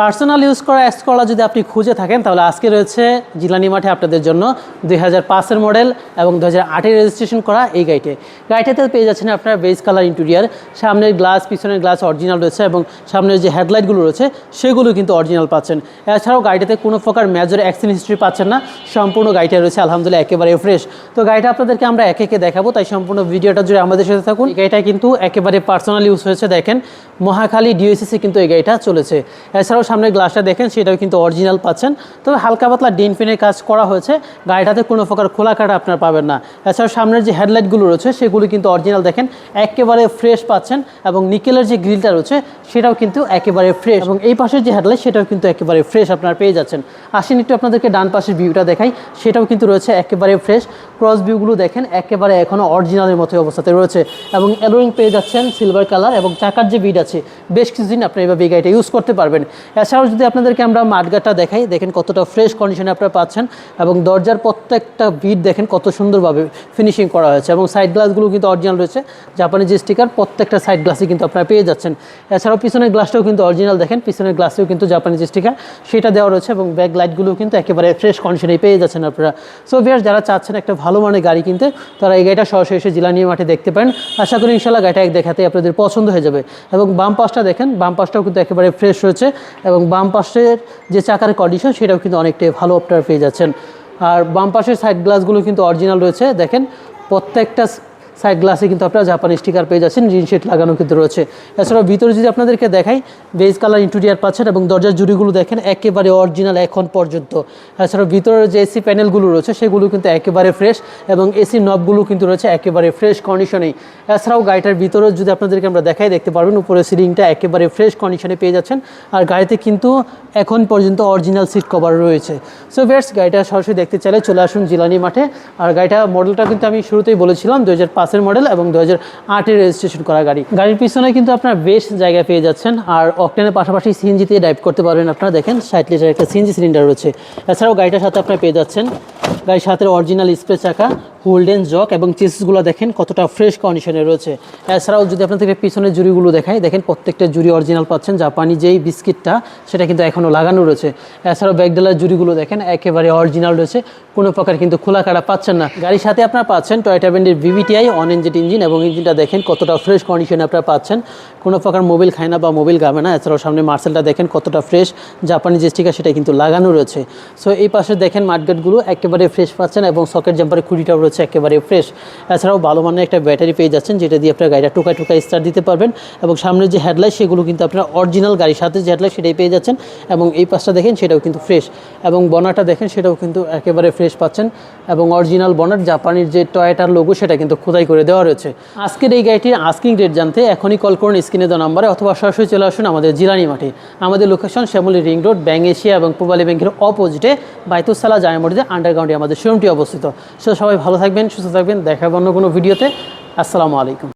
Personal use করা এক্সকলা যদি আপনি খুঁজে থাকেন, তাহলে আজকে রয়েছে জিলানি মাঠে আপনাদের জন্য দুই হাজার পাঁচের মডেল এবং দু হাজার আটের রেজিস্ট্রেশন করা এই গাড়িতে গাড়িটাতে পেয়ে যাচ্ছেন আপনার বেস কালার ইন্টেরিয়ার সামনের গ্লাস পিছনের গ্লাস অরিজিনাল রয়েছে এবং সামনের যে হেডলাইটগুলো রয়েছে, সেগুলো কিন্তু অরিজিনাল পাচ্ছেন। এছাড়াও গাড়িটাতে কোনো প্রকার মেজর অ্যাক্সিডেন্ট হিস্ট্রি পাচ্ছেন না, সম্পূর্ণ গাড়িটা রয়েছে আলহামদুলিল্লাহ একেবারে ফ্রেশ তো গাড়িটা আপনাদেরকে আমরা একে একে দেখাবো, তাই সম্পূর্ণ ভিডিওটা জুড়ে আমাদের সাথে থাকুন। এই গাড়িটা কিন্তু একেবারে পার্সোনাল ইউজ হয়েছে, দেখেন। মহাখালী ডিওসিসি কিন্তু এই গাড়িটা চলেছে। এছাড়াও সামনের গ্লাসটা দেখেন, সেটাও কিন্তু অরিজিনাল পাচ্ছেন। তবে হালকা পাতলা ডিন ফিনের কাজ করা হয়েছে। গাড়িটাতে কোনো প্রকার খোলা কাটা আপনার পাবেন না। এছাড়াও সামনের যে হেডলাইটগুলো রয়েছে, সেগুলো কিন্তু অরিজিনাল দেখেন, একেবারে ফ্রেশ পাচ্ছেন এবং নিকেলের যে গ্রিলটা রয়েছে, সেটাও কিন্তু একেবারে ফ্রেশ এবং এই পাশের যে হেডলাইট সেটাও কিন্তু একেবারে ফ্রেশ আপনার পেয়ে যাচ্ছেন। আসেন একটু আপনাদেরকে ডান পাশের ভিউটা দেখাই। সেটাও কিন্তু রয়েছে একেবারে ফ্রেশ ক্রস ভিউগুলো দেখেন, একেবারে এখনও অরিজিনালের মতো অবস্থাতে রয়েছে এবং অ্যালোরিং পেয়ে যাচ্ছেন সিলভার কালার এবং চাকার যে বিড আছে, বেশ কিছুদিন আপনি এভাবে এই গাড়িটা ইউজ করতে পারবেন। এছাড়াও যদি আপনাদেরকে আমরা মাঠগাটা দেখাই, দেখেন কতটা ফ্রেশ কন্ডিশনে আপনারা পাচ্ছেন এবং দরজার প্রত্যেকটা বিট দেখেন কত সুন্দরভাবে ফিনিশিং করা হয়েছে এবং সাইড গ্লাসগুলো কিন্তু অরিজিনাল রয়েছে। জাপানি যে স্টিকার প্রত্যেকটা সাইড গ্লাসই কিন্তু আপনারা পেয়ে যাচ্ছেন। এছাড়াও পিছনের গ্লাসটাও কিন্তু অরিজিনাল দেখেন পিছনের গ্লাসেও কিন্তু জাপানি যে স্টিকার সেটা দেওয়া রয়েছে এবং ব্যাক লাইটগুলো কিন্তু একেবারে ফ্রেশ কন্ডিশনে পেয়ে যাচ্ছেন আপনারা। সো ভিয়ার যারা চাচ্ছেন একটা ভালো মানের গাড়ি কিনতে, তারা এই গাড়িটা সরাসরি এসে জিলানি মাঠে দেখতে পারেন। আশা করি ইনশাল্লাহ গাড়িটা এক দেখাতে আপনাদের পছন্দ হয়ে যাবে। এবং বাম পাশটা দেখেন, বাম পাশটাও কিন্তু একেবারে ফ্রেশ রয়েছে। এবং বাম পাশের যে চাকার কন্ডিশন সেটাও কিন্তু অনেকটাই ভালো আপনারা পেয়ে যাচ্ছেন। আর বাম পাশের সাইড গ্লাসগুলো কিন্তু অরিজিনাল রয়েছে। দেখেন, প্রত্যেকটা সাইড গ্লাসে কিন্তু আপনারা জাপানি স্টিকার পেয়ে যাচ্ছেন রিন শেড লাগানো কিন্তু রয়েছে। এছাড়াও ভিতরে যদি আপনাদেরকে দেখাই, বেজ কালার ইন্টেরিয়ার পাচ্ছেন এবং দরজার জুড়িগুলো দেখেন, একেবারে অরিজিনাল এখন পর্যন্ত। এছাড়াও ভিতরের যে এসি প্যানেলগুলো রয়েছে, সেগুলো কিন্তু একেবারে ফ্রেশ এবং এসি নবগুলো কিন্তু রয়েছে একেবারে ফ্রেশ কন্ডিশনেই এছাড়াও গাড়িটার ভিতরে যদি আপনাদেরকে আমরা দেখাই, দেখতে পারবেন উপরে সিলিংটা একেবারে ফ্রেশ কন্ডিশনে পেয়ে যাচ্ছেন। আর গাড়িতে কিন্তু এখন পর্যন্ত অরিজিনাল সিট কভার রয়েছে। সো বেস্ট গাড়িটা সরাসরি দেখতে চাইলে চলে আসুন জিলানি মাঠে। আর গাড়িটা মডেলটা কিন্তু আমি শুরুতেই বলেছিলাম দু হাজার পাঁচ পাঁচের মডেল এবং দু হাজার আটের রেজিস্ট্রেশন করা গাড়ি। গাড়ির পিছনে কিন্তু আপনার বেশ জায়গা পেয়ে যাচ্ছেন, আর অকটেনের পাশাপাশি সিএনজিতে ড্রাইভ করতে পারবেন আপনারা। দেখেন ষাট লিটার একটা সিএনজি সিলিন্ডার রয়েছে। এছাড়াও গাড়িটার সাথে আপনার পেয়ে যাচ্ছেন। গাড়ির সাথে অরিজিনাল স্প্রে চাকা হোল্ডেন জক এবং চেসিসগুলো দেখেন কতটা ফ্রেশ কন্ডিশনে রয়েছে। এছাড়াও যদি আপনাদেরকে পিছনের জুড়িগুলো দেখাই, দেখেন প্রত্যেকটা জুড়ি অরিজিনাল পাচ্ছেন। জাপানি যেই বিস্কিটটা, সেটা কিন্তু এখনও লাগানো রয়েছে। এছাড়াও ব্যাগডালার জুড়িগুলো দেখেন, একেবারে অরিজিনাল রয়েছে। কোনো প্রকার কিন্তু খোলা কাটা পাচ্ছেন না। গাড়ির সাথে আপনারা পাচ্ছেন টয়টা ব্যান্ডের ভিভিটিআই অন ইঞ্জিন ইঞ্জিন এবং ইঞ্জিনটা দেখেন কতটা ফ্রেশ কন্ডিশনে আপনারা পাচ্ছেন। কোনো প্রকার মোবিল খায় না বা মোবিল গাবে না। এছাড়াও সামনে মার্সেলটা দেখেন কতটা ফ্রেশ জাপানি যে স্টিকার সেটা কিন্তু লাগানো রয়েছে। সো এই পাশে দেখেন মার্কেটগুলো একেবারে ফ্রেশ পাচ্ছেন এবং সকেট জাম্পারের খুঁটিটাও রয়েছে। একেবারে ফ্রেশ এছাড়াও ভালো মানের একটা ব্যাটারি পেয়ে যাচ্ছেন, যেটা দিয়ে আপনার গাড়িটা টুকায় টুকায় স্টার্ট দিতে পারবেন। এবং সামনের যে হেডলাইট সেগুলো কিন্তু আপনার অরিজিনাল গাড়ির সাথে যে হেডলাইট সেটাই পেয়ে যাচ্ছেন। এবং এই পাশটা দেখেন, সেটাও কিন্তু ফ্রেশ এবং বনারটা দেখেন, সেটাও কিন্তু একেবারে ফ্রেশ পাচ্ছেন। এবং অরিজিনাল বনার জাপানির যে টয়টার লোগো সেটা কিন্তু খোদাই করে দেওয়া রয়েছে। আজকের এই গাড়িটির আস্কিং রেট জানতে এখনই কল করুন স্ক্রিনে দেওয়া নাম্বারে অথবা সরাসরি চলে আসুন আমাদের জিলানি মাঠে। আমাদের location Shyamoli ring road Bank Asia এবং পূবালী ব্যাংকের অপোজিটে বাইতুসালা জায়মরিদে আন্ডারগ্রাউন্ডে আমাদের শোরুমটি অবস্থিত। সো সবাই ভালো থাকবেন সুস্থ থাকবেন দেখাবো অন্য কোনো ভিডিওতে। আসসালামু আলাইকুম।